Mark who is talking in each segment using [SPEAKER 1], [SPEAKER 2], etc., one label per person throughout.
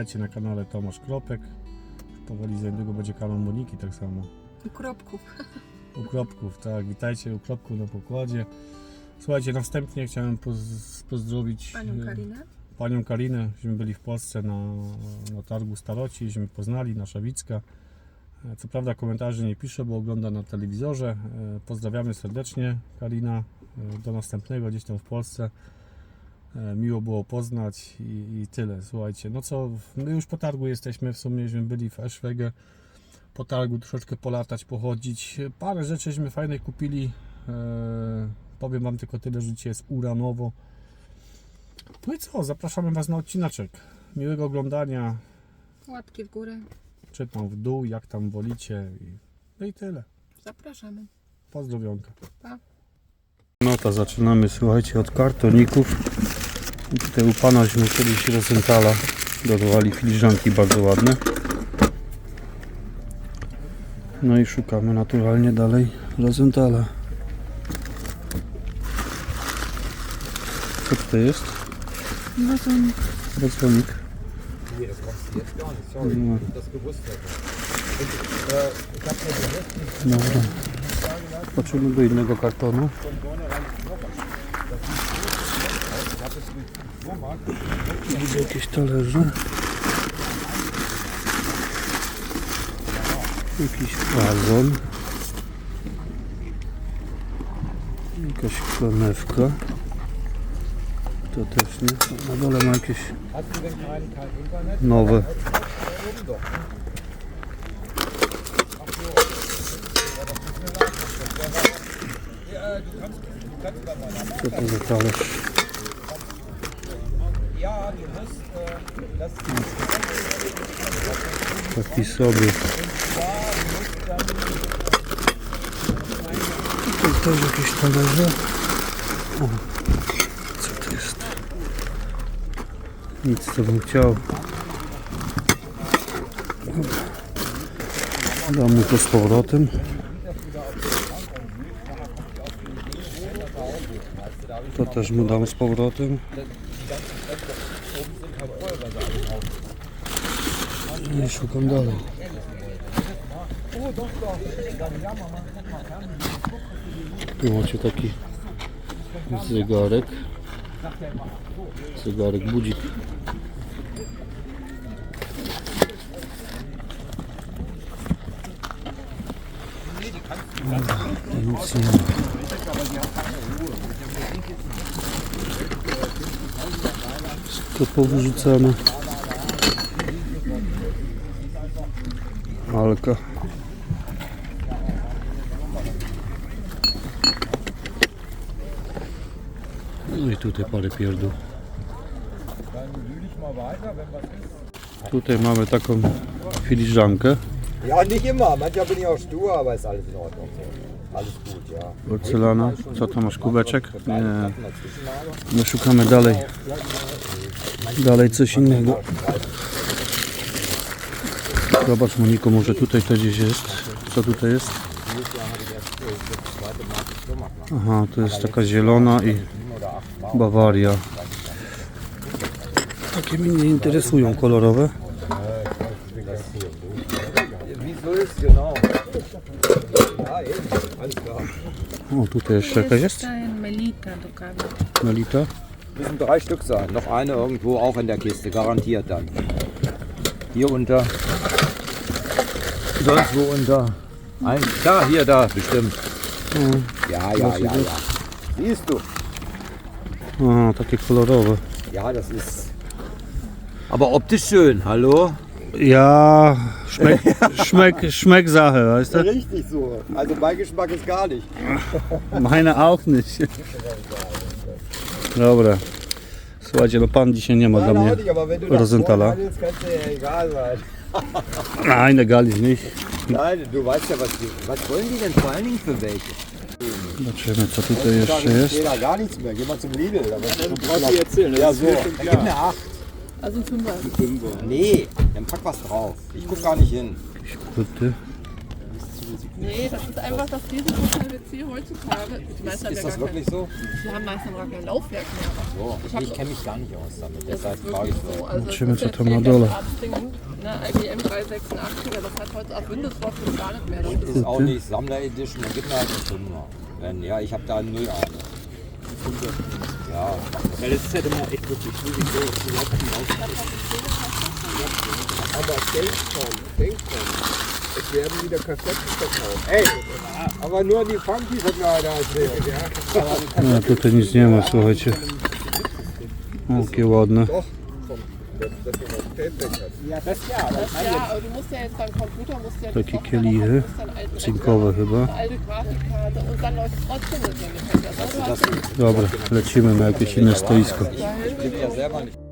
[SPEAKER 1] Witajcie na kanale Tomasz Kropek. Powoli za niedługo będzie kanał Moniki tak samo.
[SPEAKER 2] I kropków.
[SPEAKER 1] U Kropków, tak. Witajcie u Kropków na pokładzie. Słuchajcie, na wstępnie chciałem poz- pozdrowić
[SPEAKER 2] Panią
[SPEAKER 1] e,
[SPEAKER 2] Karinę.
[SPEAKER 1] panią Karinę. Żeśmy byli w Polsce na, na targu Staroci, żeśmy poznali, nasza Wicka. E, Co prawda komentarzy nie pisze, bo ogląda na telewizorze. E, Pozdrawiamy serdecznie Karina. Do następnego gdzieś tam w Polsce. E, Miło było poznać i, i tyle. Słuchajcie, no co, my już po targu jesteśmy, w sumie żeśmy byli w Eschwege. Po targu troszeczkę polatać, pochodzić. Parę rzeczy żeśmy fajnych kupili. E, powiem Wam tylko tyle, że dzisiaj jest uranowo. No i co, zapraszamy Was na odcinaczek. Miłego oglądania.
[SPEAKER 2] Łapki w górę.
[SPEAKER 1] Czy tam w dół, jak tam wolicie. I, no i tyle.
[SPEAKER 2] Zapraszamy.
[SPEAKER 1] Pozdrowionka.
[SPEAKER 2] Pa.
[SPEAKER 1] No to zaczynamy, słuchajcie, od kartoników. I tutaj u pana żeśmy kiedyś Rosenthala dodawali filiżanki bardzo ładne. No i szukamy naturalnie dalej Rosenthala. Co tutaj jest?
[SPEAKER 2] No to
[SPEAKER 1] Rozwonik.
[SPEAKER 3] Nee, das machst du jetzt
[SPEAKER 1] Widzę jakieś talerze. Jakiś wazon. Jakaś klanewka. To też nie. Na dole ma jakieś nowe.
[SPEAKER 3] Oben doch. Ach so. Ja, das tut mir leid. Das wäre was- Ja, äh, du kannst, du kannst bei meiner
[SPEAKER 1] Co to za talerz?
[SPEAKER 3] Ja, du musst äh, das
[SPEAKER 1] Taki sobie. Tutaj też jakieś talerze. O, co to jest? Nic co bym chciał. Damy to z powrotem. To też mu dam z powrotem. I szukam dalej. Tu macie taki zegarek. Zegarek budzik. To powyrzucane. Alka. No i tutaj parę pierdół.
[SPEAKER 3] Dann wühle ich mal weiter, wenn was ist.
[SPEAKER 1] Tutaj mamy taką filiżankę.
[SPEAKER 3] Ja, nicht immer. Manchmal bin ich auch stur, aber ist alles in Ordnung. So. Alles gut, ja.
[SPEAKER 1] Porcelana. Co tam masz, kubeczek? Nie. My szukamy dalej. Dalej coś innego. Zobacz Moniko, może tutaj to gdzieś jest. Co tutaj jest? Aha, to jest taka zielona i Bawaria. Takie mnie nie interesują kolorowe. O, tutaj jeszcze jakaś jest?
[SPEAKER 2] Melita do kawy.
[SPEAKER 1] Melita.
[SPEAKER 3] Müssen drei Stück sein. Noch eine irgendwo auch in der Kiste, garantiert dann. Hier unter. Sonst wo unter. Ein, da, hier, da, bestimmt. Ja, ja, ja, ja. Siehst du?
[SPEAKER 1] Aha, takie kolorowe.
[SPEAKER 3] Ja, das ist. Aber optisch schön, hallo?
[SPEAKER 1] Ja, schmeck, schmeck, schmeck Sache, weißt du?
[SPEAKER 3] Richtig so. Also mein Geschmack ist gar nicht.
[SPEAKER 1] Meine auch nicht. Dobra. Słuchajcie, no pan dzisiaj nie ma dla
[SPEAKER 3] Nein,
[SPEAKER 1] mnie.
[SPEAKER 3] auch nicht, aber wenn du das
[SPEAKER 1] Rosenthaler.
[SPEAKER 3] vorteilst, kannst
[SPEAKER 1] Nein, egal ist nicht.
[SPEAKER 3] Nein, du weißt ja, was, die, was wollen die denn vor allen Dingen für welche?
[SPEAKER 1] Zobaczymy, co tutaj jeszcze
[SPEAKER 3] Heutzutage
[SPEAKER 1] jest.
[SPEAKER 3] da gar nichts mehr. Geh mal zum Lidl. Da brauchst du erzählen. Ja, so. Da gib mir acht.
[SPEAKER 2] Also Fünfer.
[SPEAKER 3] Nee, dann pack was drauf. Ich guck gar nicht hin.
[SPEAKER 1] Płyty.
[SPEAKER 2] Nee, das ist einfach das Risiko-PVC heutzutage. Die meisten haben
[SPEAKER 3] Ist
[SPEAKER 2] ja
[SPEAKER 3] das
[SPEAKER 2] gar
[SPEAKER 3] wirklich
[SPEAKER 2] kein,
[SPEAKER 3] so?
[SPEAKER 2] Die haben meistens gar kein Laufwerk mehr.
[SPEAKER 3] So,
[SPEAKER 2] Ich
[SPEAKER 3] ich kenne mich gar nicht aus damit.
[SPEAKER 2] Das
[SPEAKER 3] Deshalb
[SPEAKER 2] ist
[SPEAKER 3] frage
[SPEAKER 2] wirklich
[SPEAKER 3] ich
[SPEAKER 2] so.
[SPEAKER 3] so.
[SPEAKER 2] Also
[SPEAKER 1] Zobaczymy,
[SPEAKER 2] das
[SPEAKER 1] co
[SPEAKER 2] ist
[SPEAKER 1] tam na
[SPEAKER 2] jetzt
[SPEAKER 1] dole.
[SPEAKER 2] Ne, IBM 386, das hat heute auf Windows gar nicht mehr. Das ist
[SPEAKER 3] auch nicht Sammler Edition, dann gibt mir halt einen Fünfer. Wenn, ja, ich habe da null Ahnung. Ja,
[SPEAKER 4] Weil es ist halt immer echt wirklich schwierig, so überhaupt nicht
[SPEAKER 5] Aber denk dran, denk dran. Es werden wieder Kassetten verkauft.
[SPEAKER 3] ey, aber nur die Funkies hat mir einer erzählt. Ja.
[SPEAKER 1] No tutaj nic nie ma, słuchajcie. O, Jakie ładne.
[SPEAKER 5] Doch, vom,
[SPEAKER 3] Ja, aber ich meine
[SPEAKER 2] ja, aber du musst ja jetzt beim Computer musst ja dann alten
[SPEAKER 1] Cinkowe chyba.
[SPEAKER 2] alte Grafikkarte und dann läuft es trotzdem hast.
[SPEAKER 1] Dobra, lecimy na jakieś inne stoisko.
[SPEAKER 3] bin ja selber nicht.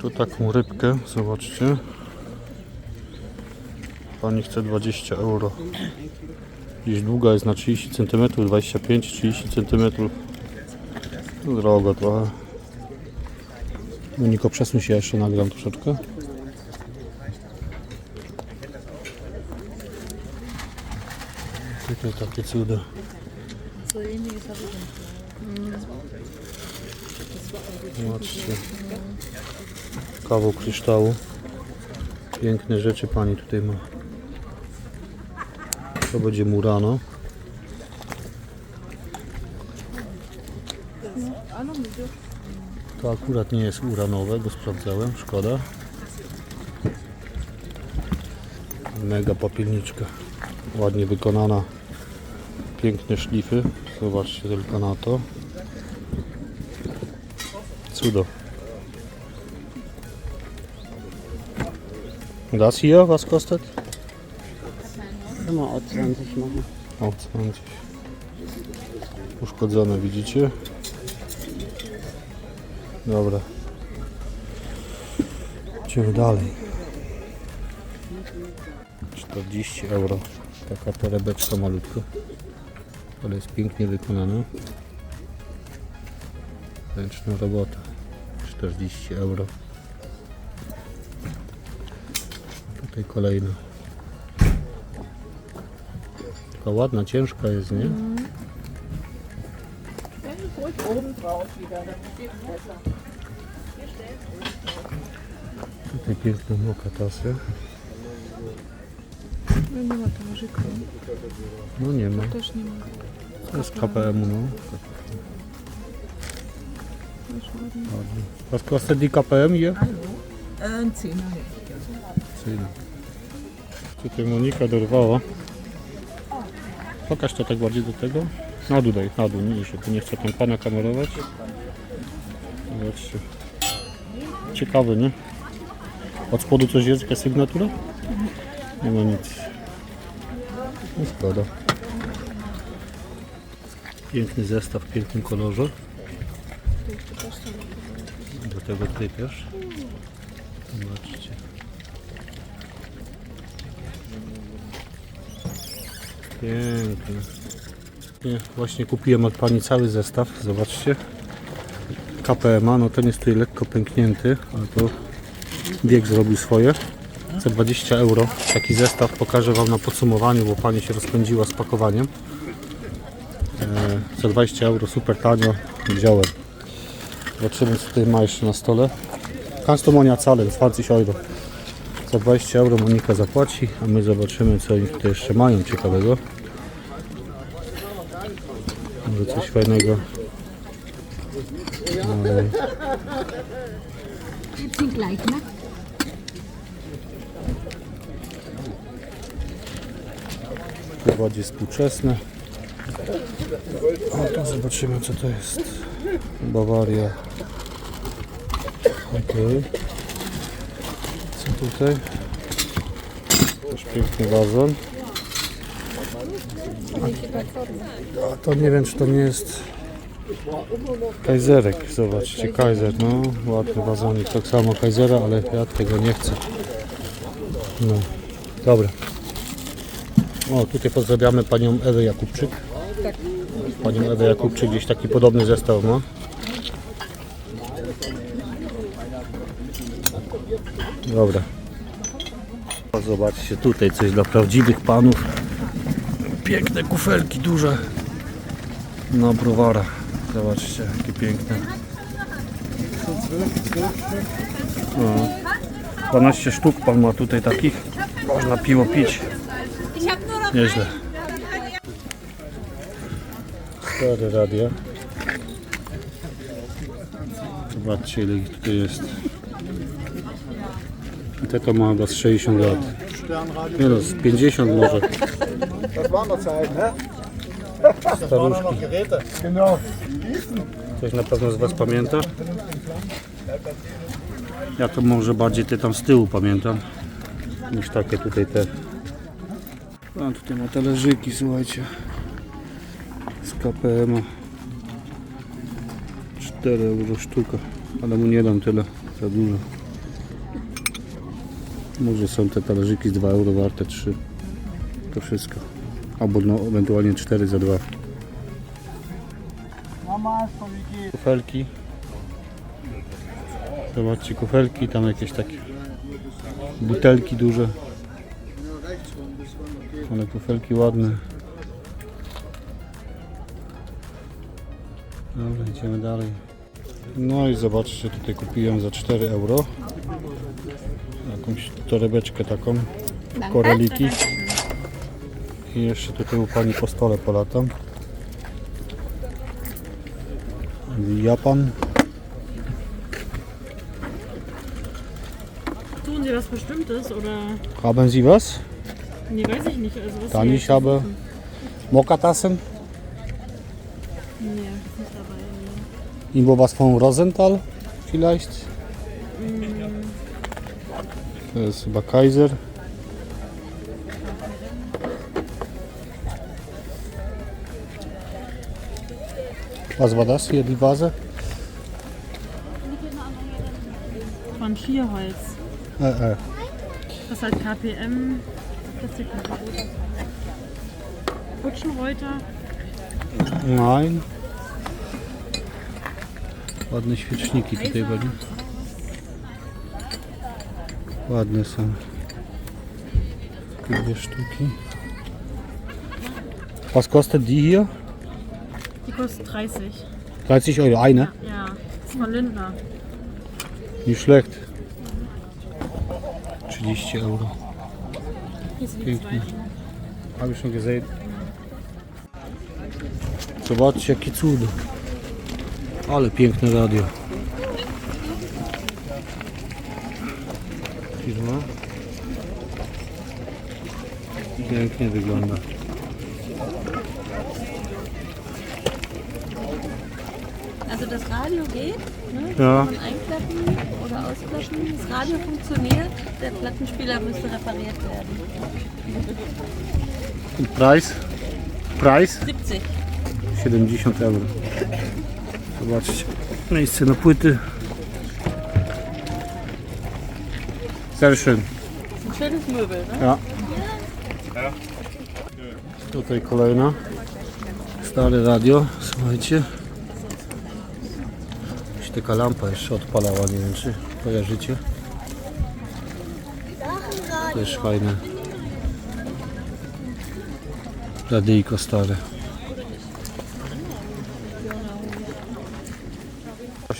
[SPEAKER 1] Tu taką rybkę, zobaczcie. Pani chce 20 euro. Gdzieś długa jest na 30 cm, 25-30 cm. Drogo trochę. Moniko, przesuń się jeszcze, nagram troszeczkę. Tutaj takie cuda. Zobaczcie. Kawał kryształu. Piękne rzeczy pani tutaj ma. To będzie Murano. To akurat nie jest uranowe, go sprawdzałem, szkoda. Mega popielniczka. Ładnie wykonana. Piękne szlify. Zobaczcie tylko na to. Cudo. Das hier, was kostet?
[SPEAKER 6] Immer auch 20 machen.
[SPEAKER 1] O, 20. Uszkodzone, widzicie? Dobra. Idziemy dalej. 40 euro. Taka torebeczka malutka. Ale jest pięknie wykonana. Ręczna robota. 40 euro. Tutaj kolejna. Taka ładna, ciężka jest, nie? Tutaj piękne mokatasy.
[SPEAKER 2] No nie ma talerzyka,
[SPEAKER 1] No nie ma.
[SPEAKER 2] też nie ma.
[SPEAKER 1] To jest KPM, no. Ładnie. Was kostet die KPM hier?
[SPEAKER 6] Ein Zehner.
[SPEAKER 1] Cyjna. Tutaj Monika dorwała. Pokaż to tak bardziej do tego. Na dół daj, na dół, nie. Tu nie chcę tam pana kamerować. Zobaczcie. Ciekawy, nie? Od spodu coś jest, jakaś sygnatura? Nie ma nic. No szkoda. Piękny zestaw w pięknym kolorze. Do tego. Zobaczcie. Piękny. Nie, właśnie kupiłem od pani cały zestaw, zobaczcie. KPMA, no ten jest tutaj lekko pęknięty, ale to bieg zrobił swoje. Za 20 euro taki zestaw pokażę Wam na podsumowaniu, bo pani się rozpędziła z pakowaniem. E, za 20 euro super tanio wziąłem. Zobaczymy co tutaj ma jeszcze na stole. Kannst du Monia zahlen, 20 euro. Za 20 euro Monika zapłaci, a my zobaczymy co oni tutaj jeszcze mają ciekawego. Może coś fajnego.
[SPEAKER 7] Ne?
[SPEAKER 1] Tu bardziej współczesne. O, to zobaczymy co to jest. Bawaria. Okej. Co tutaj? Też piękny wazon. A to nie wiem czy to nie jest Kajzerek, zobaczcie, Kaiser, no ładny wazonik, tak samo Kaisera, ale ja tego nie chcę. No, dobra. O, tutaj pozdrawiamy panią Ewę Jakubczyk. Panią Ewę Jakubczyk gdzieś taki podobny zestaw ma. Dobra. Zobaczcie, tutaj coś dla prawdziwych panów. Piękne kufelki, duże. Na browara. Zobaczcie, jakie piękne. No. 12 sztuk pan ma tutaj takich. Można piwo pić. Nieźle. Stare radia. Zobaczcie ile ich tutaj jest. I te to ma chyba z 60 lat. Nie no, z 50 może. Staruszki. Ktoś na pewno z Was pamięta? Ja to może bardziej te tam z tyłu pamiętam niż takie tutaj te. A tutaj ma talerzyki, słuchajcie. Z KPM. 4 euro sztuka, ale mu nie dam tyle, za dużo. Może są te talerzyki z 2 euro warte 3. To wszystko. Albo no, ewentualnie 4 za 2. Kufelki. Zobaczcie kufelki, tam jakieś takie butelki duże. Ale kufelki ładne. Dobra, idziemy dalej. No i zobaczcie, tutaj kupiłem za 4 euro. Jakąś torebeczkę taką. Koraliki. I jeszcze tutaj u pani po stole polatam. Japan.
[SPEAKER 8] Tun Sie was Bestimmtes oder?
[SPEAKER 1] Haben Sie was?
[SPEAKER 8] Nee, weiß ich nicht. Also was
[SPEAKER 1] Dann ich habe. Mokatassen.
[SPEAKER 8] Nee, ist nicht dabei.
[SPEAKER 1] Irgendwo was von Rosenthal vielleicht? To jest chyba Kaiser. Was war das hier, die Vase?
[SPEAKER 8] Von Schierholz.
[SPEAKER 1] Äh, äh.
[SPEAKER 8] Das ist halt KPM. Kutschenreuter.
[SPEAKER 1] Nein. Ładne świeczniki tutaj byli. Ładne są. Dwie sztuki. Was kostet die hier?
[SPEAKER 8] Die kostet 30.
[SPEAKER 1] 30 Euro eine.
[SPEAKER 8] Ja, das ist von Lindner.
[SPEAKER 1] Nicht schlecht. 30 Euro. Pięknie. Habe ich schon gesehen. Zobaczcie jakie cudo. Ale piękne radio. Firma. Pięknie wygląda.
[SPEAKER 7] Also das Radio geht, ne?
[SPEAKER 1] Ja,
[SPEAKER 7] Kann einklappen oder ausklappen. Das Radio funktioniert, der Plattenspieler müsste repariert werden.
[SPEAKER 1] und Preis? Preis?
[SPEAKER 7] 70.
[SPEAKER 1] 70 euro. Zobaczcie. Miejsce na płyty. Sehr schön.
[SPEAKER 7] Schönes Möbel, ne?
[SPEAKER 1] Ja. Tutaj kolejna. Stare radio, słuchajcie. Jakaś taka lampa jeszcze odpalała, nie wiem czy kojarzycie. Też fajne. Radyjko stare.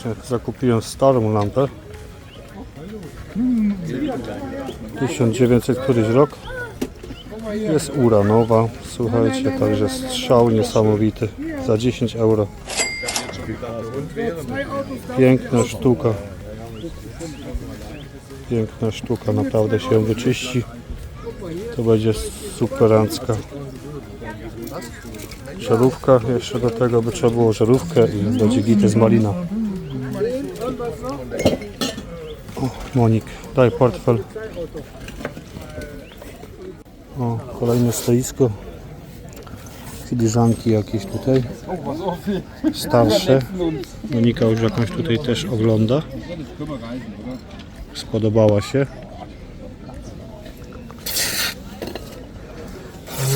[SPEAKER 1] Właśnie zakupiłem starą lampę. 1900 któryś rok. Jest uranowa, słuchajcie, także strzał niesamowity. za 10 euro. Piękna sztuka. Piękna sztuka, naprawdę się wyczyści. To będzie superancka. Żarówka, jeszcze do tego by trzeba było żarówkę i będzie gity z malina. O, Monik, daj portfel. O, kolejne stoisko. Filiżanki jakieś tutaj. Starsze. Monika już jakąś tutaj też ogląda. Spodobała się.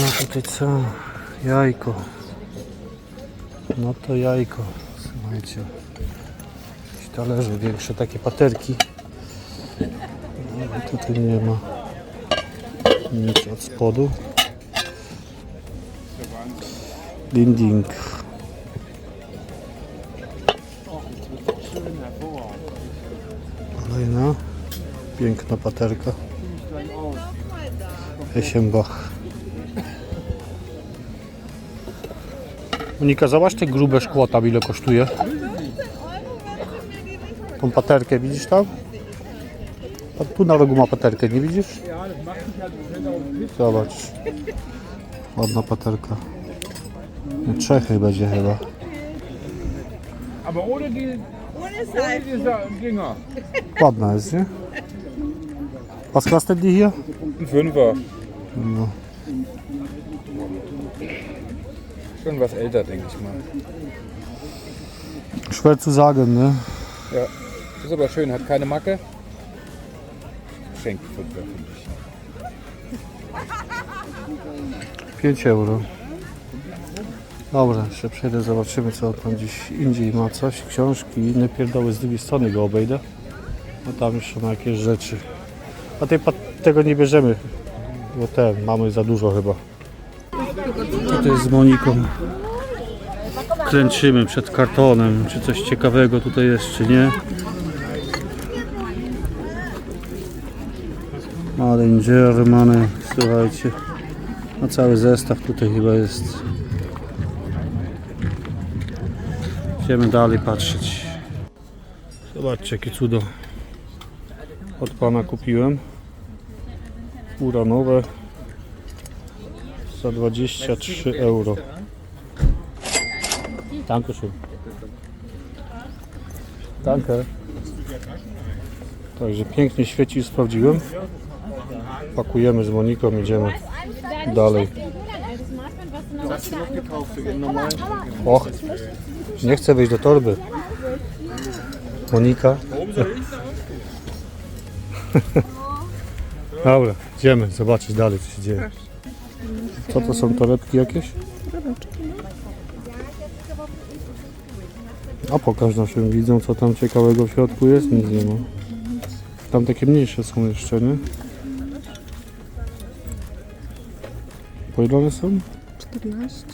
[SPEAKER 1] No tutaj co? Jajko. No to jajko. Słuchajcie. Jakieś talerze większe, takie paterki. No, tutaj nie ma nic od spodu. Dinding. Kolejna piękna paterka. Esiembach. Monika, zobacz te grube szkło tam ile kosztuje. Tą paterkę widzisz tam? Na rogu ma paterkę, nie widzisz? Zobacz. Ładna paterka. Czechy będzie chyba.
[SPEAKER 5] Aber ohne die, ohne diese Dinger.
[SPEAKER 1] Ładna jest, nie? Was kostet die hier?
[SPEAKER 5] Ein Fünfer.
[SPEAKER 1] No.
[SPEAKER 5] Schon was älter, denke ich mal.
[SPEAKER 1] Schwer zu sagen, ne?
[SPEAKER 5] Ja. Ist aber schön, hat keine Macke. Finde ich.
[SPEAKER 1] 5 euro. Dobra, jeszcze przejdę, zobaczymy co tam gdzieś indziej ma coś. Książki i inne pierdoły z drugiej strony go obejdę. No tam jeszcze ma jakieś rzeczy. A tej, tego nie bierzemy, bo te mamy za dużo chyba. Tutaj z Moniką kręczymy przed kartonem, czy coś ciekawego tutaj jest, czy nie. Made in Germany, słuchajcie. No cały zestaw tutaj chyba jest. Idziemy dalej patrzeć. Zobaczcie jakie cudo. Od pana kupiłem. Uranowe za 23 euro. Dankeschön. Danke. Także pięknie świeci, sprawdziłem. Pakujemy z Moniką, idziemy dalej. Och, nie chcę wejść do torby. Monika. Dobra, idziemy zobaczyć dalej co się dzieje. Co to są torebki jakieś? A pokaż naszym widzom co tam ciekawego w środku jest, nic nie ma. Tam takie mniejsze są jeszcze, nie? Po ile one są?
[SPEAKER 8] 14.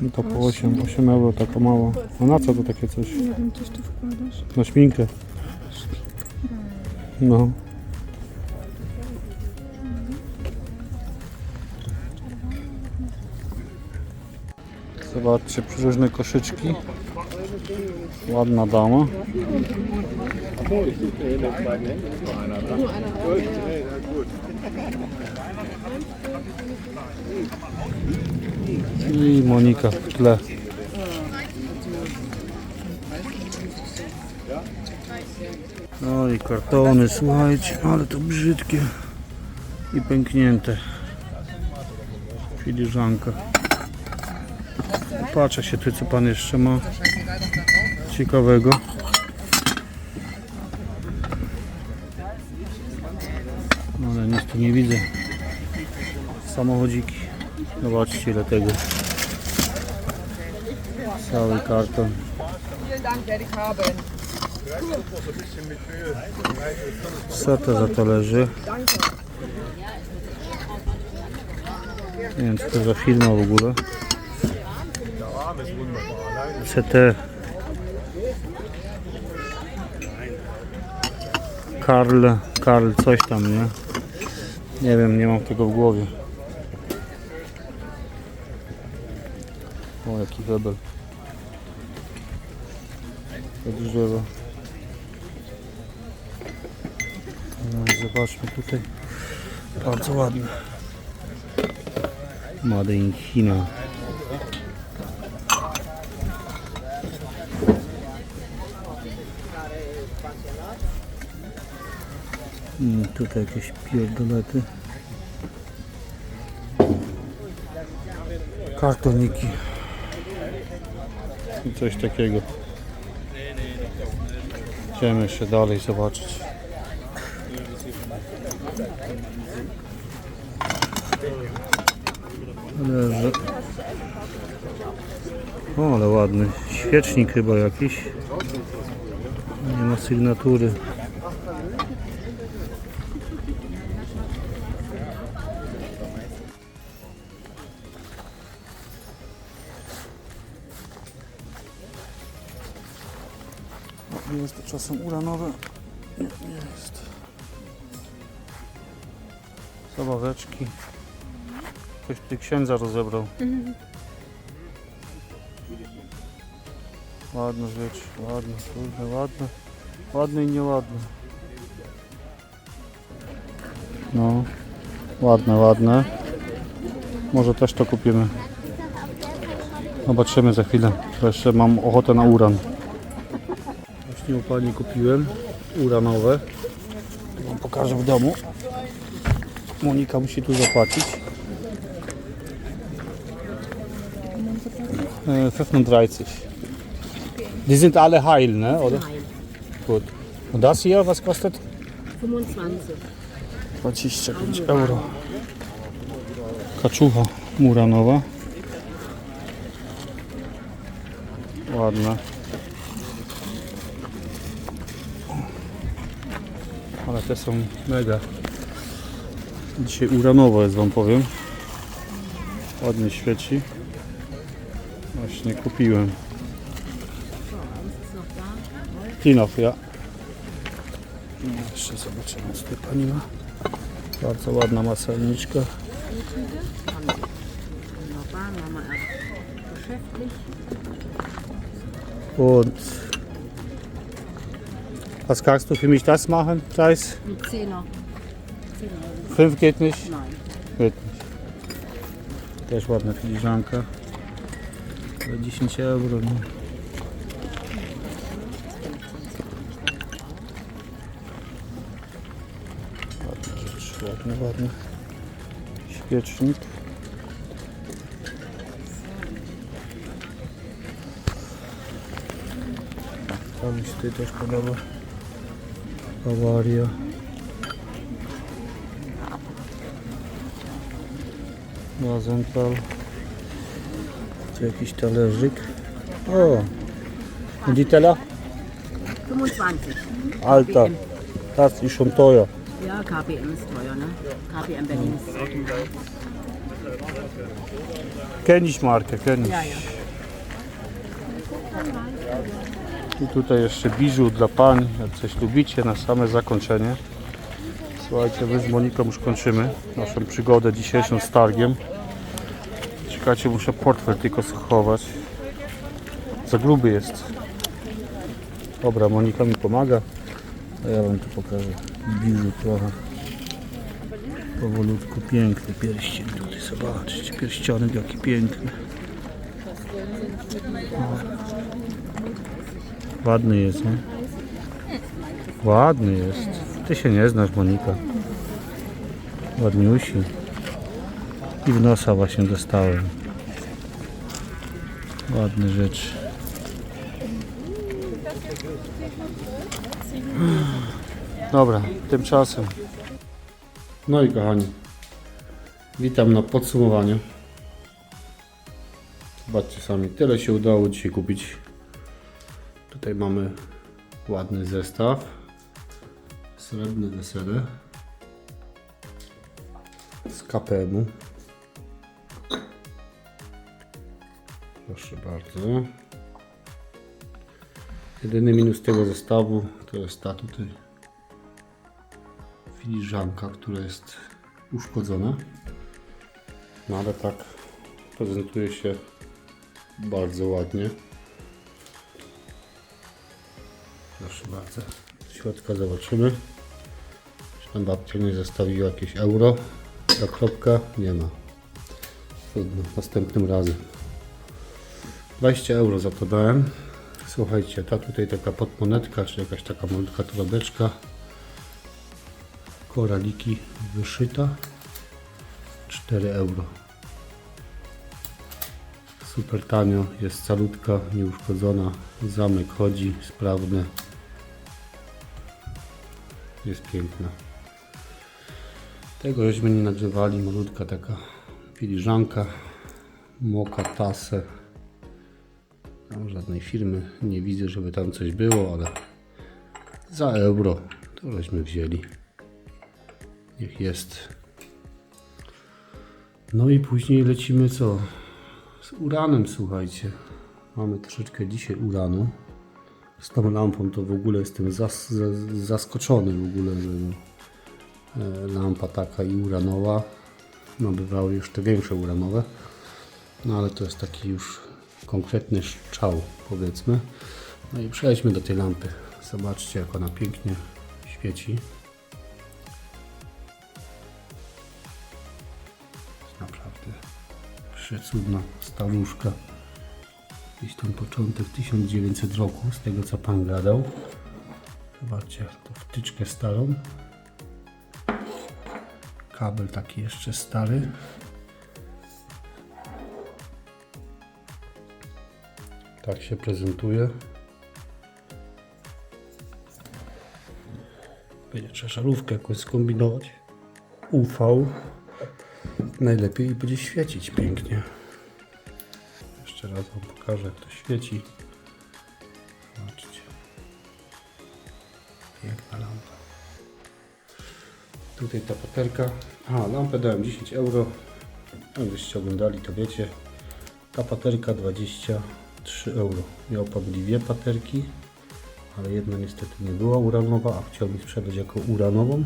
[SPEAKER 1] No to po 8, 8 euro, taka mała. A na co to takie coś?
[SPEAKER 8] Nie wiem, coś tu wkładasz.
[SPEAKER 1] Na szminkę. No. Zobaczcie, różne koszyczki. Ładna dama. I Monika w tle. No i kartony, słuchajcie, ale to brzydkie i pęknięte. Filiżanka. Patrzę się tu, co pan jeszcze ma ciekawego. No, ale nic tu nie widzę. Samochodziki. Zobaczcie ile tego. Cały karton. Co to za talerze? Nie wiem co to za firma w ogóle. CT. Karl, Karl coś tam, nie? Nie wiem, nie mam tego w głowie. Jaki. To drzewo. No i zobaczmy tutaj. Bardzo ładne. Made in China. Mm, tutaj jakieś pierdolety. Kartoniki. I coś takiego. Idziemy jeszcze dalej zobaczyć. Leży. O, ale ładny. Świecznik chyba jakiś. Nie ma sygnatury. Jest to czasem uranowe? Nie, jest. Zabaweczki. Ktoś tutaj księdza rozebrał. Ładne rzeczy, ładne, kurde, ładne. Ładne i nieładne. No, ładne, ładne. Może też to kupimy. Zobaczymy za chwilę. To jeszcze mam ochotę na uran. U Pani kupiłem uranowe. To Wam pokażę w domu. Monika musi tu zapłacić. Äh, 35. Die sind alle heil, ne? Oder? Gut. Und das hier, was kostet?
[SPEAKER 6] 25.
[SPEAKER 1] 25 euro. Kaczucha muranowa. Ładna. Te są mega. Dzisiaj uranowo jest wam powiem. Ładnie świeci. Właśnie kupiłem. Tinow, ja. Jeszcze zobaczymy, co tutaj pani ma. Bardzo ładna maselniczka. Und was kannst du für mich das machen? Preis?
[SPEAKER 6] Ein Zehner.
[SPEAKER 1] 5 geht nicht?
[SPEAKER 6] Nein.
[SPEAKER 1] Geht nicht. Też ładna filiżanka. Za 10 euro. Rzecz, ładny, ładny. Świecznik. To mi się tutaj też podoba. Bawaria. Rosenthal. Tu jakiś talerzyk. O! Und die Teller?
[SPEAKER 6] 25.
[SPEAKER 1] Alter, das ist schon teuer.
[SPEAKER 6] Ja, KPM ist teuer, ne? KPM Berlin ist teuer.
[SPEAKER 1] Kenn ich markę, kenn ich.
[SPEAKER 6] Ja, ja.
[SPEAKER 1] I tutaj jeszcze biżu dla pań, jak coś lubicie, na same zakończenie. Słuchajcie, my z Moniką już kończymy naszą przygodę dzisiejszą z targiem. Czekajcie, muszę portfel tylko schować. Za gruby jest. Dobra, Monika mi pomaga. A ja wam tu pokażę biżu trochę. Powolutku, piękny pierścień tutaj, zobaczcie, pierścionek jaki piękny. Ładny jest, nie? Ładny jest. Ty się nie znasz, Monika. Ładniusi. I w nosa właśnie dostałem. Ładne rzeczy. Dobra, tymczasem. No i kochani, witam na podsumowaniu. Zobaczcie sami, tyle się udało dzisiaj kupić. Tutaj mamy ładny zestaw. Srebrne wesele. Z KPM-u. Proszę bardzo. Jedyny minus tego zestawu to jest ta tutaj filiżanka, która jest uszkodzona. No ale tak prezentuje się bardzo ładnie. Proszę bardzo. Środka zobaczymy. Czy tam babcia nie zostawiła jakieś euro? Ta kropka? Nie ma. Trudno, następnym razem. 20 euro za to dałem. Słuchajcie, ta tutaj taka podmonetka, czy jakaś taka malutka torebeczka. Koraliki wyszyta. 4 euro. Super tanio, jest calutka, nieuszkodzona. Zamek chodzi, sprawny. Jest piękna. Tego żeśmy nie nagrzewali, malutka taka filiżanka. Moka tasę. Tam żadnej firmy nie widzę, żeby tam coś było, ale za euro to żeśmy wzięli. Niech jest. No i później lecimy co? Z uranem, słuchajcie. Mamy troszeczkę dzisiaj uranu. Z tą lampą to w ogóle jestem zas, zas, zaskoczony w ogóle, że e, lampa taka i uranowa. No bywały te większe uranowe. No ale to jest taki już konkretny strzał, powiedzmy. No i przejdźmy do tej lampy. Zobaczcie, jak ona pięknie świeci. Naprawdę przecudna staruszka. Jakiś tam początek 1900 roku, z tego co pan gadał. Zobaczcie, to wtyczkę starą. Kabel taki jeszcze stary. Tak się prezentuje. Będzie trzeba szarówkę jakoś skombinować. UV. Najlepiej będzie świecić pięknie. Jeszcze raz Wam pokażę jak to świeci. Zobaczcie. Piękna lampa. Tutaj ta paterka. A, lampę dałem 10 euro. Jakbyście oglądali to wiecie. Ta paterka 23 euro. Miał pan dwie paterki, ale jedna niestety nie była uranowa, a chciał mi sprzedać jako uranową.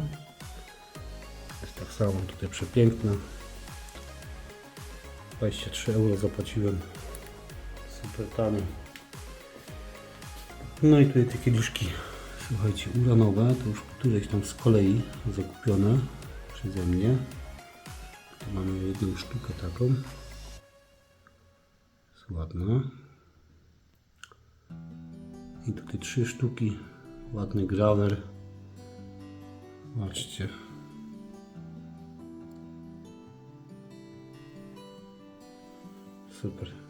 [SPEAKER 1] Jest tak samo tutaj przepiękna. 23 euro zapłaciłem. Super tanio. No i tutaj te kieliszki, słuchajcie, uranowe, to już któreś tam z kolei zakupione przeze mnie. Tu mamy jedną sztukę taką. Jest. I tutaj trzy sztuki. Ładny grawer. Zobaczcie. Super.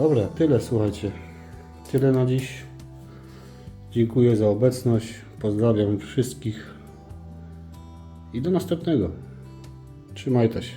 [SPEAKER 1] Dobra, tyle słuchajcie. Tyle na dziś. Dziękuję za obecność. Pozdrawiam wszystkich. I do następnego. Trzymajcie się.